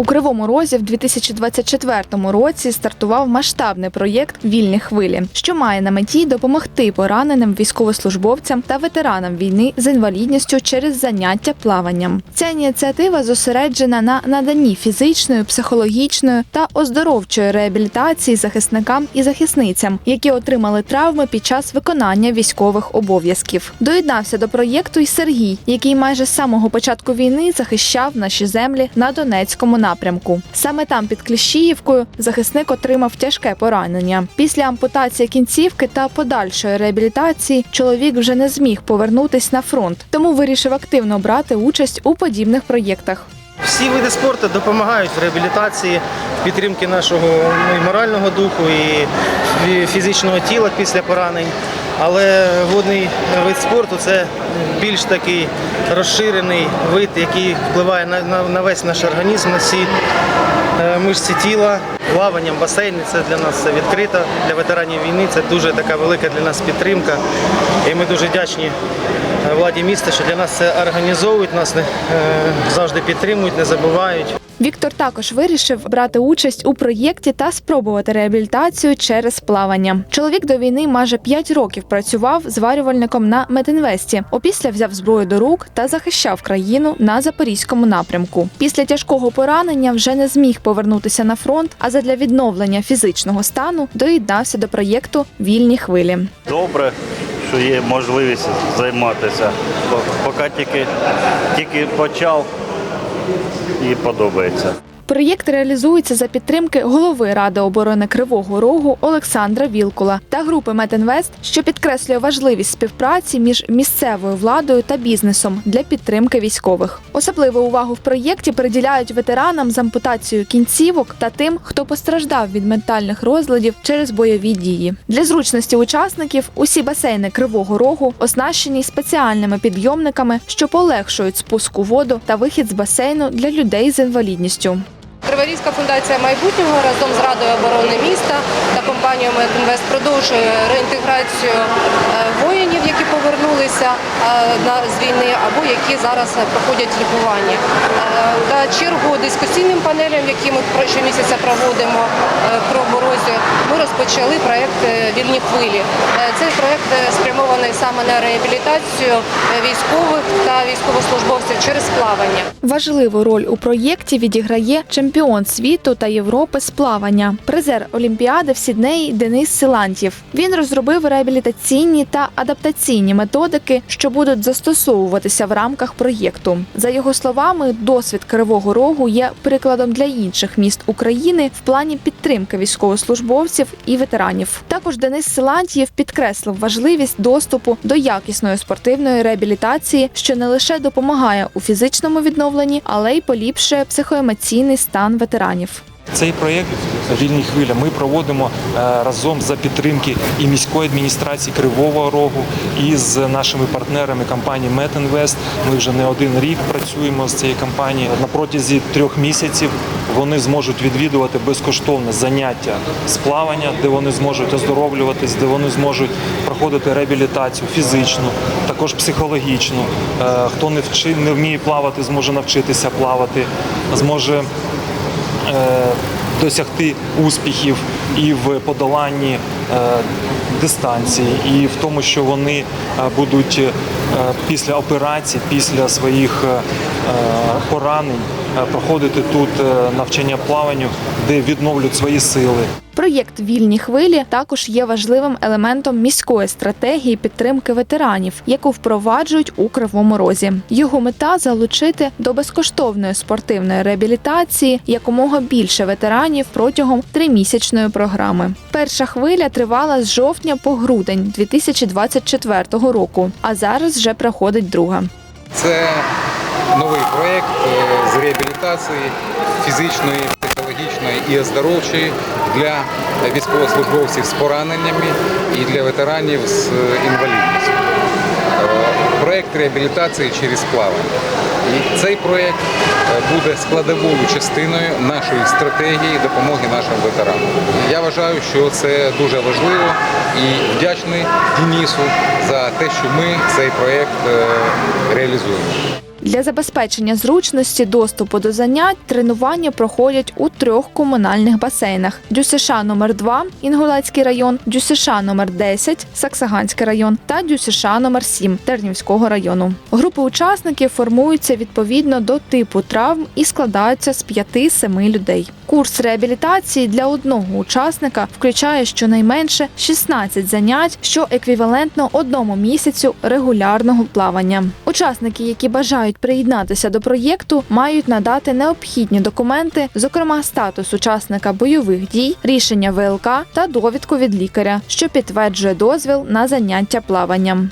У Кривому Розі в 2024 році стартував масштабний проєкт Вільні хвилі, що має на меті допомогти пораненим військовослужбовцям та ветеранам війни з інвалідністю через заняття плаванням. Ця ініціатива зосереджена на наданні фізичної, психологічної та оздоровчої реабілітації захисникам і захисницям, які отримали травми під час виконання військових обов'язків. Доєднався до проєкту й Сергій, який майже з самого початку війни захищав наші землі на Донецькому напрямку. Саме там, під Кліщіївкою, захисник отримав тяжке поранення. Після ампутації кінцівки та подальшої реабілітації чоловік вже не зміг повернутись на фронт, тому вирішив активно брати участь у подібних проєктах. Всі види спорту допомагають в реабілітації, в підтримці нашого ну, і морального духу, і фізичного тіла після поранень. Але водний вид спорту це більш такий розширений вид, який впливає на, на, на весь наш організм, на всі е, мишці тіла. Плаванням, басейни це для нас відкрито. Для ветеранів війни це дуже така велика для нас підтримка. І ми дуже вдячні е, владі міста, що для нас це організовують, нас не, е, завжди підтримують, не забувають. Віктор також вирішив брати участь у проєкті та спробувати реабілітацію через плавання. Чоловік до війни майже 5 років працював зварювальником на Метинвесті. Опісля взяв зброю до рук та захищав країну на запорізькому напрямку. Після тяжкого поранення вже не зміг повернутися на фронт, а задля відновлення фізичного стану доєднався до проєкту Вільні хвилі. Добре, що є можливість займатися. По- Поки тільки, тільки почав і подобається. Проєкт реалізується за підтримки голови Ради оборони Кривого Рогу Олександра Вілкула та групи Метинвест, що підкреслює важливість співпраці між місцевою владою та бізнесом для підтримки військових. Особливу увагу в проєкті приділяють ветеранам з ампутацією кінцівок та тим, хто постраждав від ментальних розладів через бойові дії. Для зручності учасників усі басейни Кривого Рогу оснащені спеціальними підйомниками, що полегшують спуск у воду та вихід з басейну для людей з інвалідністю. Криворізька фундація майбутнього разом з Радою оборони міста та компанією «Метінвест» продовжує реінтеграцію е, воїнів, які повернулися е, з війни або які зараз е, проходять лікування. Е, Та чергу дискусійним панелям, які ми про- щомісяця проводимо е, в Кривоборозі, ми розпочали проект е, Вільні хвилі. Е, Цей проект е, спрямований саме на реабілітацію е, військових та військовослужбовців через плавання. Важливу роль у проєкті відіграє чемпіон світу та Європи з плавання, призер Олімпіади в Сіднеї Денис Силантьєв. Він розробив реабілітаційні та адаптаційні методики, що будуть застосовуватися в рамках проєкту. За його словами, досвід Кривого Рогу є прикладом для інших міст України в плані підтримки військовослужбовців і ветеранів. Також Денис Силантьєв підкреслив важливість доступу до якісної спортивної реабілітації, що не лише допомагає у фізичному відновленні, але й поліпшує психоемоційний стан ветеранів. Цей проєкт Вільні хвиля ми проводимо е, разом за підтримки і міської адміністрації Кривого Рогу, і з нашими партнерами компанії Метінвест. Ми вже не один рік працюємо з цією компанією. На протязі трьох місяців вони зможуть відвідувати безкоштовне заняття з плавання, де вони зможуть оздоровлюватись, де вони зможуть проходити реабілітацію фізичну, також психологічну. Е, Хто не вчи, не вміє плавати, зможе навчитися плавати, зможе досягти успіхів і в подоланні е, дистанції, і в тому, що вони е, будуть е, після операцій, після своїх е, поранень е, проходити тут е, навчання плаванню, де відновлюють свої сили. Проєкт Вільні хвилі також є важливим елементом міської стратегії підтримки ветеранів, яку впроваджують у Кривому Розі. Його мета залучити до безкоштовної спортивної реабілітації якомога більше ветеранів протягом тримісячної програми. Перша хвиля тривала з жовтня по грудень 2024 року, а зараз вже проходить друга. Це новий проєкт е, з реабілітації фізичної, психологічної і оздоровчої для військовослужбовців з пораненнями і для ветеранів з е, інвалідністю. Е, Проєкт реабілітації через плавання. І цей проєкт буде складовою частиною нашої стратегії допомоги нашим ветеранам. Я вважаю, що це дуже важливо і вдячний Денису за те, що ми цей проєкт е, реалізуємо. Для забезпечення зручності доступу до занять тренування проходять у трьох комунальних басейнах: ДЮСШ номер 2 Інгулецький район, ДЮСШ номер 10 Саксаганський район та ДЮСШ номер 7 Тернівського району. Групи учасників формуються відповідно до типу травм і складаються з 5-7 людей. Курс реабілітації для одного учасника включає щонайменше 16 занять, що еквівалентно одному місяцю регулярного плавання. Учасники, які бажають приєднатися до проєкту, мають надати необхідні документи, зокрема статус учасника бойових дій, рішення ВЛК та довідку від лікаря, що підтверджує дозвіл на заняття плаванням.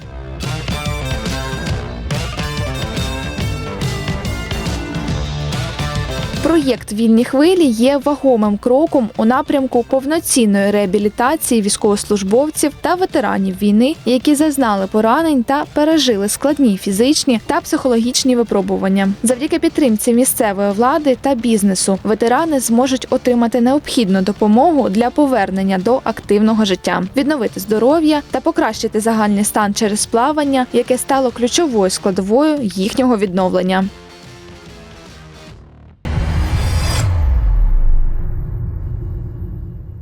Проєкт Вільні хвилі є вагомим кроком у напрямку повноцінної реабілітації військовослужбовців та ветеранів війни, які зазнали поранень та пережили складні фізичні та психологічні випробування. Завдяки підтримці місцевої влади та бізнесу ветерани зможуть отримати необхідну допомогу для повернення до активного життя, відновити здоров'я та покращити загальний стан через плавання, яке стало ключовою складовою їхнього відновлення.